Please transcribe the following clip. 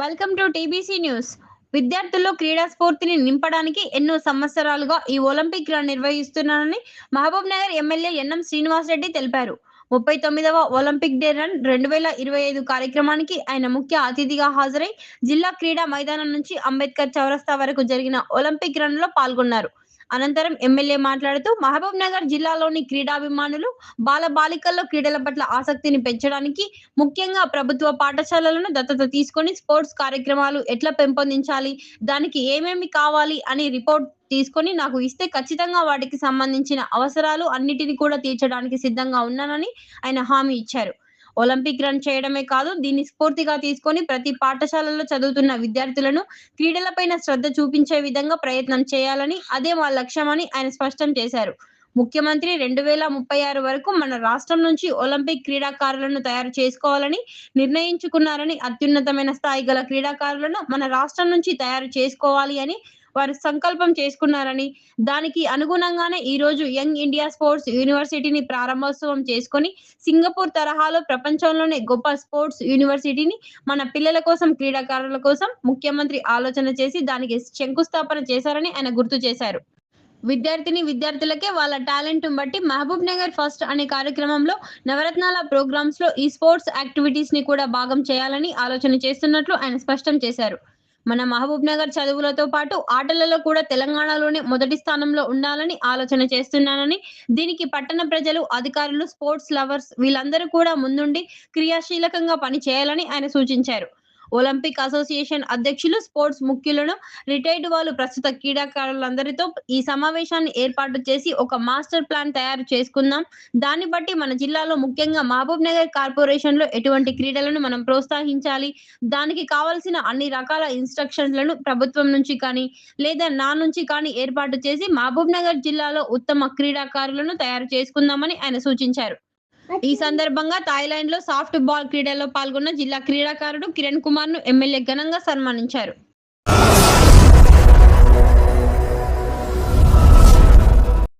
Welcome to TBC news. విద్యార్థుల్లో క్రీడా స్ఫూర్తిని నింపడానికి ఎన్నో సంవత్సరాలుగా ఈ Olympic run నిర్వహిస్తున్నానని Mahbubnagar MLA N M Srinivasa Reddy తెలిపారు. ముప్పై తొమ్మిదవ ఒలింపిక్ డే రన్ రెండు వేల ఇరవై ఐదు కార్యక్రమానికి ఆయన ముఖ్య అతిథిగా హాజరై జిల్లా క్రీడా మైదానం నుంచి అంబేద్కర్ చౌరస్తా వరకు జరిగిన ఒలింపిక్ రన్లో పాల్గొన్నారు. అనంతరం ఎమ్మెల్యే మాట్లాడుతూ మహబూబ్ నగర్ జిల్లాలోని క్రీడాభిమానులు బాల బాలికల్లో క్రీడల పట్ల ఆసక్తిని పెంచడానికి ముఖ్యంగా ప్రభుత్వ పాఠశాలలను దత్తత తీసుకొని స్పోర్ట్స్ కార్యక్రమాలు ఎట్లా పెంపొందించాలి దానికి ఏమేమి కావాలి అని రిపోర్ట్ తీసుకొని నాకు ఇస్తే ఖచ్చితంగా వాటికి సంబంధించిన అవసరాలు అన్నిటిని కూడా తీర్చడానికి సిద్ధంగా ఉన్నానని ఆయన హామీ ఇచ్చారు. ఒలింపిక్ రన్ చేయడమే కాదు దీన్ని స్ఫూర్తిగా తీసుకొని ప్రతి పాఠశాలలో చదువుతున్న విద్యార్థులను క్రీడలపైన శ్రద్ధ చూపించే విధంగా ప్రయత్నం చేయాలని అదే మా లక్ష్యమని ఆయన స్పష్టం చేశారు. ముఖ్యమంత్రి రెండు వేల ముప్పై ఆరు వరకు మన రాష్ట్రం నుంచి ఒలింపిక్ క్రీడాకారులను తయారు చేసుకోవాలని నిర్ణయించుకున్నారని అత్యున్నతమైన స్థాయి గల క్రీడాకారులను మన రాష్ట్రం నుంచి తయారు చేసుకోవాలి అని వారు సంకల్పం చేసుకున్నారని దానికి అనుగుణంగానే ఈ రోజు యంగ్ ఇండియా స్పోర్ట్స్ యూనివర్సిటీని ప్రారంభోత్సవం చేసుకొని సింగపూర్ తరహాలో ప్రపంచంలోనే గొప్ప స్పోర్ట్స్ యూనివర్సిటీని మన పిల్లల కోసం క్రీడాకారుల కోసం ముఖ్యమంత్రి ఆలోచన చేసి దానికి శంకుస్థాపన చేశారని ఆయన గుర్తు చేశారు. విద్యార్థిని విద్యార్థులకే వాళ్ళ టాలెంట్ బట్టి మహబూబ్ నగర్ ఫస్ట్ అనే కార్యక్రమంలో నవరత్నాల ప్రోగ్రామ్స్లో ఈ స్పోర్ట్స్ యాక్టివిటీస్ని కూడా భాగం చేయాలని ఆలోచన చేస్తున్నట్లు ఆయన స్పష్టం చేశారు. మన మహబూబ్ నగర్ చదువులతో పాటు ఆటలలో కూడా తెలంగాణలోనే మొదటి స్థానంలో ఉండాలని ఆలోచన చేస్తున్నానని దీనికి పట్టణ ప్రజలు అధికారులు స్పోర్ట్స్ లవర్స్ వీళ్ళందరూ కూడా ముందుండి క్రియాశీలకంగా పని చేయాలని ఆయన సూచించారు. ఒలింపిక్ అసోసియేషన్ అధ్యక్షులు స్పోర్ట్స్ ముఖ్యులను రిటైర్డ్ వాళ్ళు ప్రస్తుత క్రీడాకారులందరితో ఈ సమావేశాన్ని ఏర్పాటు చేసి ఒక మాస్టర్ ప్లాన్ తయారు చేసుకుందాం. దాన్ని బట్టి మన జిల్లాలో ముఖ్యంగా మహబూబ్ నగర్ కార్పొరేషన్లో ఎటువంటి క్రీడలను మనం ప్రోత్సహించాలి? దానికి కావలసిన అన్ని రకాల ఇన్స్ట్రక్షన్లను ప్రభుత్వం నుంచి కానీ లేదా నా నుంచి కానీ ఏర్పాటు చేసి మహబూబ్ నగర్ జిల్లాలో ఉత్తమ క్రీడాకారులను తయారు చేసుకుందామని ఆయన సూచించారు. ఈ సందర్భంగా థాయిలాండ్లో సాఫ్ట్ బాల్ క్రీడల్లో పాల్గొన్న జిల్లా క్రీడాకారుడు కిరణ్ కుమార్ను ఎమ్మెల్యే ఘనంగా సన్మానించారు.